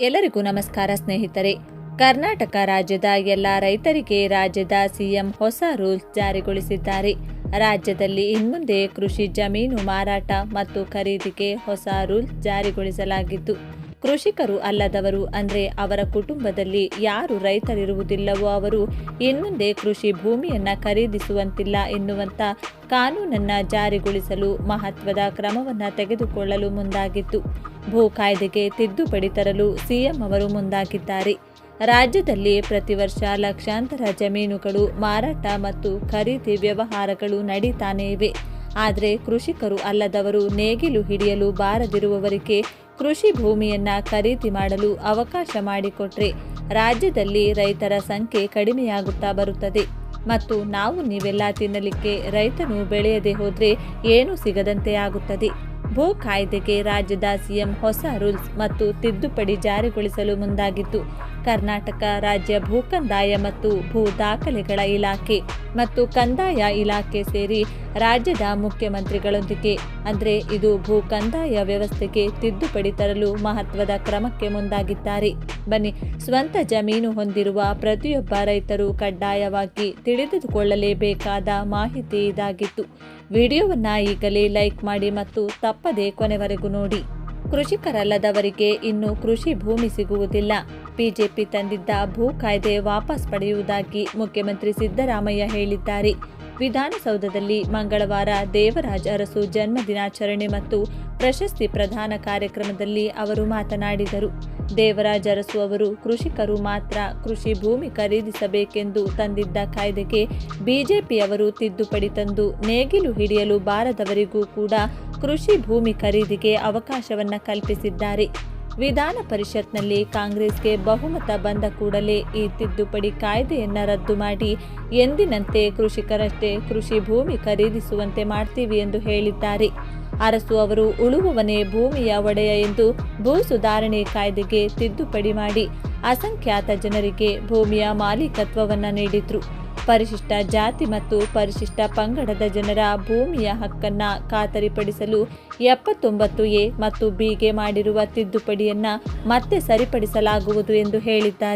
ಎಲ್ಲರಿಗೂ ನಮಸ್ಕಾರ ಸ್ನೇಹಿತರೆ. ಕರ್ನಾಟಕ ರಾಜ್ಯದ ಎಲ್ಲ ರೈತರಿಗೆ ರಾಜ್ಯದ ಸಿಎಂ ಹೊಸ ರೂಲ್ಸ್ ಜಾರಿಗೊಳಿಸಿದ್ದಾರೆ. ರಾಜ್ಯದಲ್ಲಿ ಇನ್ಮುಂದೆ ಕೃಷಿ ಜಮೀನು ಮಾರಾಟ ಮತ್ತು ಖರೀದಿಗೆ ಹೊಸ ರೂಲ್ಸ್ ಜಾರಿಗೊಳಿಸಲಾಗಿದ್ದು ಕೃಷಿಕರು ಅಲ್ಲದವರು ಅಂದರೆ ಅವರ ಕುಟುಂಬದಲ್ಲಿ ಯಾರು ರೈತರಿರುವುದಿಲ್ಲವೋ ಅವರು ಇನ್ನೊಂದೇ ಕೃಷಿ ಭೂಮಿಯನ್ನ ಖರೀದಿಸುವಂತಿಲ್ಲ ಎನ್ನುವಂಥ ಕಾನೂನನ್ನ ಜಾರಿಗೊಳಿಸಲು ಮಹತ್ವದ ಕ್ರಮವನ್ನ ತೆಗೆದುಕೊಳ್ಳಲು ಮುಂದಾಗಿತ್ತು. ಭೂ ಕಾಯ್ದೆಗೆ ತಿದ್ದುಪಡಿ ತರಲು ಸಿಎಂ ಅವರು ಮುಂದಾಗಿದ್ದಾರೆ. ರಾಜ್ಯದಲ್ಲಿ ಪ್ರತಿ ವರ್ಷ ಲಕ್ಷಾಂತರ ಜಮೀನುಗಳು ಮಾರಾಟ ಮತ್ತು ಖರೀದಿ ವ್ಯವಹಾರಗಳು ನಡೀತಾನೇ ಇವೆ. ಆದರೆ ಕೃಷಿಕರು ಅಲ್ಲದವರು ನೇಗಿಲು ಹಿಡಿಯಲು ಬಾರದಿರುವವರಿಗೆ ಕೃಷಿ ಭೂಮಿಯನ್ನ ಖರೀದಿ ಮಾಡಲು ಅವಕಾಶ ಮಾಡಿಕೊಟ್ರೆ ರಾಜ್ಯದಲ್ಲಿ ರೈತರ ಸಂಖ್ಯೆ ಕಡಿಮೆಯಾಗುತ್ತಾ ಬರುತ್ತದೆ. ಮತ್ತು ನಾವು ನೀವೆಲ್ಲ ತಿನ್ನಲಿಕ್ಕೆ ರೈತನು ಬೆಳೆಯದೆ ಹೋದರೆ ಏನೂ ಸಿಗದಂತೆ ಆಗುತ್ತದೆ. ಭೂ ಕಾಯ್ದೆಗೆ ರಾಜ್ಯದ ಸಿಎಂ ಹೊಸ ರೂಲ್ಸ್ ಮತ್ತು ತಿದ್ದುಪಡಿ ಜಾರಿಗೊಳಿಸಲು ಮುಂದಾಗಿತ್ತು ಕರ್ನಾಟಕ ರಾಜ್ಯ ಭೂ ಕಂದಾಯ ಮತ್ತು ಭೂ ದಾಖಲೆಗಳ ಇಲಾಖೆ ಮತ್ತು ಕಂದಾಯ ಇಲಾಖೆ ಸೇರಿ ರಾಜ್ಯದ ಮುಖ್ಯಮಂತ್ರಿಗಳೊಂದಿಗೆ, ಅಂದರೆ ಇದು ಭೂ ಕಂದಾಯ ವ್ಯವಸ್ಥೆಗೆ ತಿದ್ದುಪಡಿ ತರಲು ಮಹತ್ವದ ಕ್ರಮಕ್ಕೆ ಮುಂದಾಗಿದ್ದಾರೆ. ಬನ್ನಿ, ಸ್ವಂತ ಜಮೀನು ಹೊಂದಿರುವ ಪ್ರತಿಯೊಬ್ಬ ರೈತರು ಕಡ್ಡಾಯವಾಗಿ ತಿಳಿದುಕೊಳ್ಳಲೇಬೇಕಾದ ಮಾಹಿತಿ ಇದಾಗಿತ್ತು. ವಿಡಿಯೋವನ್ನು ಈಗಲೇ ಲೈಕ್ ಮಾಡಿ ಮತ್ತು ತಪ್ಪದೆ ಕೊನೆವರೆಗೂ ನೋಡಿ. ಕೃಷಿಕರಲ್ಲದವರಿಗೆ ಇನ್ನು ಕೃಷಿ ಭೂಮಿ ಸಿಗುವುದಿಲ್ಲ. ಬಿಜೆಪಿ ತಂದಿದ್ದ ಭೂ ಕಾಯ್ದೆ ವಾಪಸ್ ಪಡೆಯುವುದಾಗಿ ಮುಖ್ಯಮಂತ್ರಿ ಸಿದ್ದರಾಮಯ್ಯ ಹೇಳಿದ್ದಾರೆ. ವಿಧಾನಸೌಧದಲ್ಲಿ ಮಂಗಳವಾರ ದೇವರಾಜ ಅರಸು ಜನ್ಮ ದಿನಾಚರಣೆ ಮತ್ತು ಪ್ರಶಸ್ತಿ ಪ್ರದಾನ ಕಾರ್ಯಕ್ರಮದಲ್ಲಿ ಅವರು ಮಾತನಾಡಿದರು. ದೇವರಾಜ ಅರಸು ಅವರು ಕೃಷಿಕರು ಮಾತ್ರ ಕೃಷಿ ಭೂಮಿ ಖರೀದಿಸಬೇಕೆಂದು ತಂದಿದ್ದ ಕಾಯ್ದೆಗೆ ಬಿಜೆಪಿಯವರು ತಿದ್ದುಪಡಿ ತಂದು ನೇಗಿಲು ಹಿಡಿಯಲು ಬಾರದವರಿಗೂ ಕೂಡ ಕೃಷಿ ಭೂಮಿ ಖರೀದಿಗೆ ಅವಕಾಶವನ್ನ ಕಲ್ಪಿಸಿದ್ದಾರೆ. ವಿಧಾನ ಪರಿಷತ್ನಲ್ಲಿ ಕಾಂಗ್ರೆಸ್ಗೆ ಬಹುಮತ ಬಂದ ಕೂಡಲೇ ಈ ತಿದ್ದುಪಡಿ ಕಾಯ್ದೆಯನ್ನ ರದ್ದು ಮಾಡಿ ಎಂದಿನಂತೆ ಕೃಷಿಕರಷ್ಟೇ ಕೃಷಿ ಭೂಮಿ ಖರೀದಿಸುವಂತೆ ಮಾಡ್ತೀವಿ ಎಂದು ಹೇಳಿದ್ದಾರೆ. ಅರಸು ಅವರು ಉಳುವವನೇ ಭೂಮಿಯ ಒಡೆಯ ಎಂದು ಭೂ ಸುಧಾರಣೆ ಕಾಯ್ದೆಗೆ ತಿದ್ದುಪಡಿ ಮಾಡಿ ಅಸಂಖ್ಯಾತ ಜನರಿಗೆ ಭೂಮಿಯ ಮಾಲೀಕತ್ವವನ್ನ ನೀಡಿದ್ರು. ಪರಿಶಿಷ್ಟ ಜಾತಿ ಮತ್ತು ಪರಿಶಿಷ್ಟ ಪಂಗಡದ ಜನರ ಭೂಮಿಯ ಹಕ್ಕನ್ನ ಖಾತರಿಪಡಿಸಲು ಎಪ್ಪತ್ತೊಂಬತ್ತು ಎ ಮತ್ತು ಬಿಗೆ ಮಾಡಿರುವ ತಿದ್ದುಪಡಿಯನ್ನ ಮತ್ತೆ ಸರಿಪಡಿಸಲಾಗುವುದು ಎಂದು ಹೇಳಿದ್ದಾರೆ.